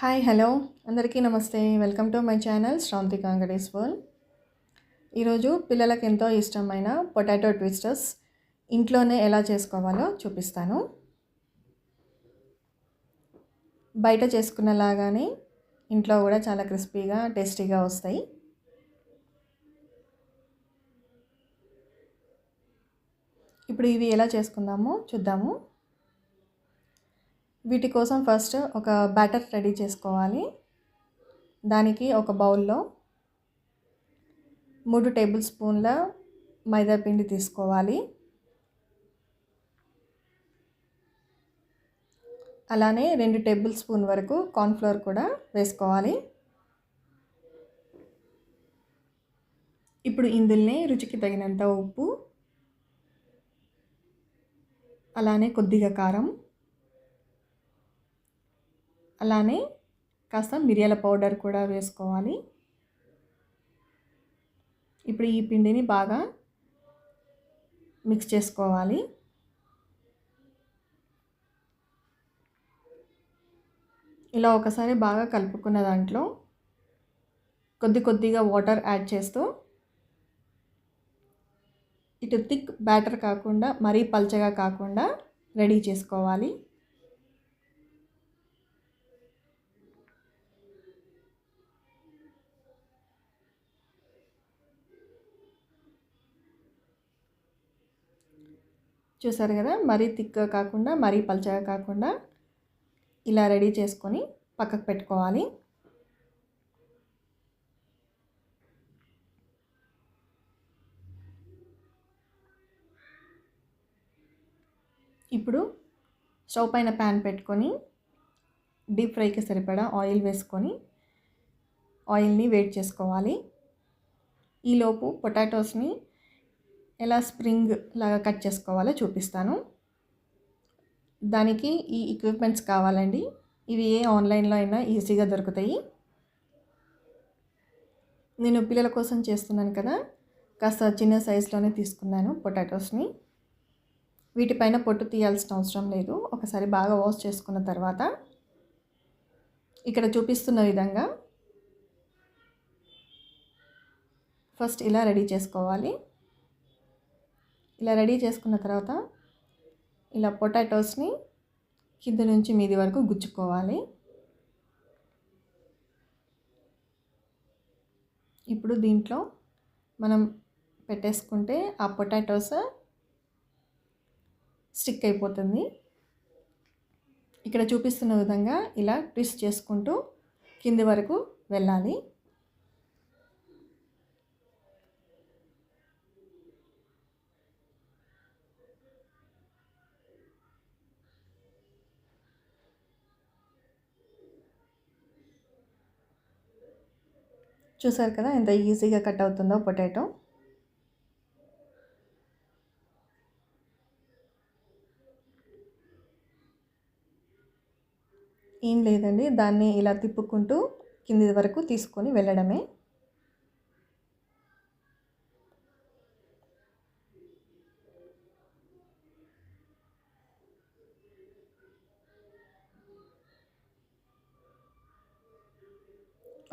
Hi hello. అందరికీ నమస్తే. Welcome to my channel శ్రాంతి కాంగడేస్ వరల్డ్. ఈరోజు పిల్లలకు ఎంతో ఇష్టమైన పొటాటో ట్విస్టర్స్ ఇంట్లోనే ఎలా చేసుకోవాలో చూపిస్తాను. బయట చేసుకున్నలాగానే ఇంట్లో కూడా చాలా క్రిస్పీగా టేస్టీగా వస్తాయి. ఇప్పుడు ఇవి ఎలా చేసుకుందామో చూద్దాము. వీటి కోసం ఫస్ట్ ఒక బ్యాటర్ రెడీ చేసుకోవాలి. దానికి ఒక బౌల్లో మూడు టేబుల్ స్పూన్ల మైదాపిండి తీసుకోవాలి. అలానే రెండు టేబుల్ స్పూన్ వరకు కార్న్ఫ్లోర్ కూడా వేసుకోవాలి. ఇప్పుడు ఇందులోనే రుచికి తగినంత ఉప్పు అలానే కొద్దిగా కారం అలానే కాస్త మిరియాల పౌడర్ కూడా వేసుకోవాలి. ఇప్పుడు ఈ పిండిని బాగా మిక్స్ చేసుకోవాలి. ఇలా ఒకసారి బాగా కలుపుకున్న దాంట్లో కొద్ది కొద్దిగా వాటర్ యాడ్ చేస్తూ ఇటు థిక్ బ్యాటర్ కాకుండా మరీ పల్చగా కాకుండా రెడీ చేసుకోవాలి. చూసారు కదా? మరీ థిక్గా కాకుండా మరీ పల్చగా కాకుండా ఇలా రెడీ చేసుకొని పక్కకు పెట్టుకోవాలి. ఇప్పుడు స్టవ్ పైన ప్యాన్ పెట్టుకొని డీప్ ఫ్రైకి సరిపడా ఆయిల్ వేసుకొని ఆయిల్ని వేడి చేసుకోవాలి. ఈలోపు పొటాటోస్ని ఎలా స్ప్రింగ్ లాగా కట్ చేసుకోవాలో చూపిస్తాను. దానికి ఈ ఎక్విప్మెంట్స్ కావాలండి. ఇవి ఏ ఆన్లైన్లో అయినా ఈజీగా దొరుకుతాయి. నేను పిల్లల కోసం చేస్తున్నాను కదా. కాస్త చిన్న సైజులోనే తీసుకున్నాను పొటాటోస్ని. వీటిపైన పొట్టు తీయాల్సిన అవసరం లేదు. ఒకసారి బాగా వాష్ చేసుకున్న తర్వాత ఇక్కడ చూపిస్తున్న విధంగా ఫస్ట్ ఇలా రెడీ చేసుకోవాలి. ఇలా రెడీ చేసుకున్న తర్వాత ఇలా పొటాటోస్ని కింద నుంచి మీది వరకు గుచ్చుకోవాలి. ఇప్పుడు దీంట్లో మనం పెట్టేసుకుంటే ఆ పొటాటోస్ స్టిక్ అయిపోతుంది. ఇక్కడ చూపిస్తున్న విధంగా ఇలా ట్విస్ట్ చేసుకుంటూ కింది వరకు వెళ్ళాలి. చూసారు కదా ఎంత ఈజీగా కట్ అవుతుందో పొటాటో. ఏం లేదండి దాన్ని ఇలా తిప్పుకుంటూ కింది వరకు తీసుకొని వెళ్ళడమే.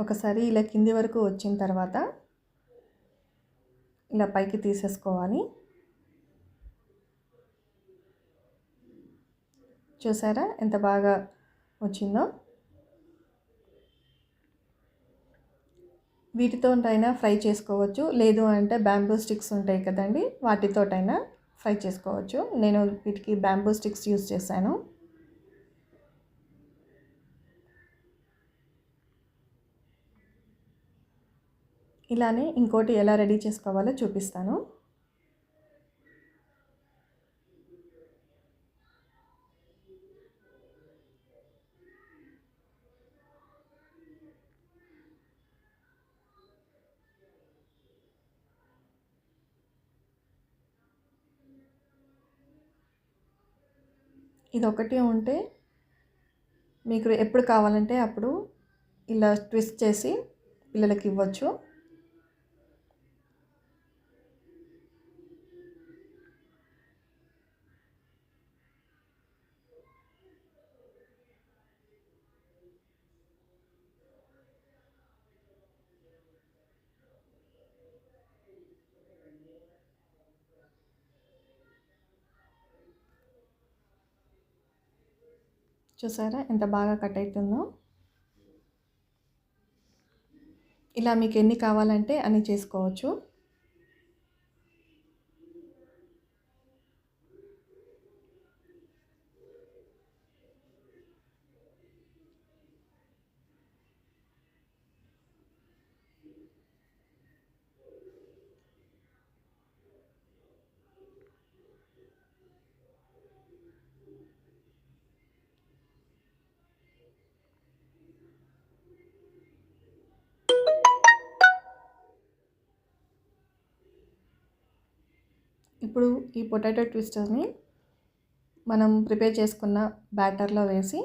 ఒకసారి ఇలా కింది వరకు వచ్చిన తర్వాత ఇలా పైకి తీసేసుకోవాలి. చూసారా ఎంత బాగా వచ్చిందో? వీటితోటైనా ఫ్రై చేసుకోవచ్చు. లేదు అంటే బ్యాంబూ స్టిక్స్ ఉంటాయి కదండి వాటితోటైనా ఫ్రై చేసుకోవచ్చు. నేను వీటికి బ్యాంబూ స్టిక్స్ యూస్ చేశాను. ఇలానే ఇంకోటి ఎలా రెడీ చేసుకోవాలో చూపిస్తాను. ఇది ఒకటి ఉంటే మీకు ఎప్పుడు కావాలంటే అప్పుడు ఇలా ట్విస్ట్ చేసి పిల్లలకి ఇవ్వచ్చు. చూసారా? ఎంత బాగా కట్ అవుతుందో ఇలా మీకు ఎన్ని కావాలంటే అన్ని చేసుకోవచ్చు. ఇప్పుడు ఈ పొటాటో ట్విస్టర్ని మనం ప్రిపేర్ చేసుకున్న బ్యాటర్లో వేసి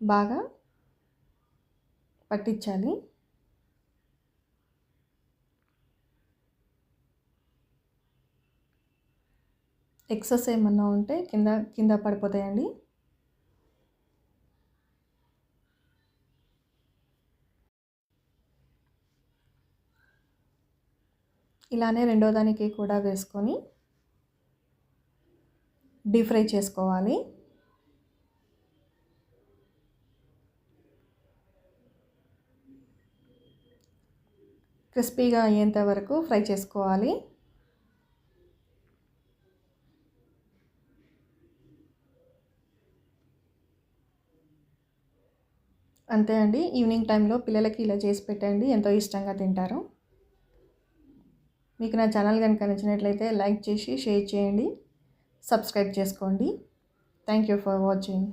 బాగా పట్టించాలి. ఎక్సెస్ ఏమన్నా ఉంటే కింద కింద పడిపోతాయండి. ఇలానే రెండో దానికి కూడా వేసుకొని డీప్ ఫ్రై చేసుకోవాలి. క్రిస్పీగా అయ్యేంత వరకు ఫ్రై చేసుకోవాలి. అంతే అండి. ఈవినింగ్ టైంలో పిల్లలకి ఇలా చేసి పెట్టండి. ఎంతో ఇష్టంగా తింటారు. మీకు నా ఛానల్ కనుక నచ్చినట్లయితే లైక్ చేసి షేర్ చేయండి. సబ్స్క్రైబ్ చేసుకోండి. Thank you for watching